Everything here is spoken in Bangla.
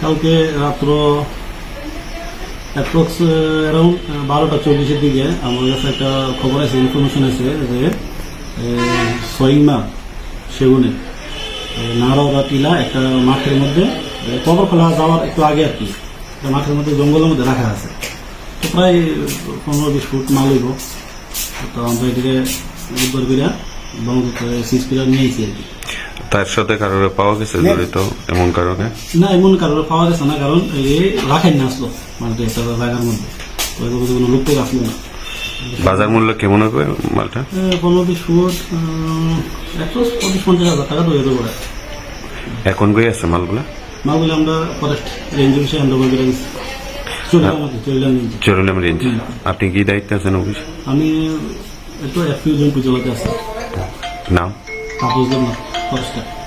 কালকে রাত্র অ্যাপ্রক্স অ্যারাউন্ড বারোটা চল্লিশের দিকে আমার কাছে একটা খবর আছে ইনফরমেশন আছে যে সইংমা সেগুনে টিলা একটা মাঠের মধ্যে কবর খোলা যাওয়ার একটু আগে আর কি মাঠের মধ্যে, জঙ্গলের মধ্যে রাখা আছে। তো প্রায় পনেরো বিশ ফুট মাল তো আমরা এটাকে উদ্ধার করে ব্রহ্মপুত্র সিজ করে নিয়েছি আর কি। তার সাথে কারোর পাওয়া গেছে জড়িত এমন কারণে? না এমন কারোর পাওয়া গেছে না কারণ এই রাখাই না আসলো মালটা একটা জায়গার মধ্যে। তো কোনো লোক টোক আসলো না। বাজার মূল্য কেমন হবে মালটা? পনেরো বিশ ফুট একশো পঁচিশ পঞ্চাশ হাজার টাকা তো এত করে এখন কই আছে মালগুলা? মালগুলো আমরা ফরেস্ট রেঞ্জ অফিসে ওভার করে রেঞ্জ চরুলাম রেঞ্জ আপনি কি দায়িত্বে আছেন অফিস? আমি একটু এফপিউ জন্তু চালাতে আসছি নাম? তাপস Prosto.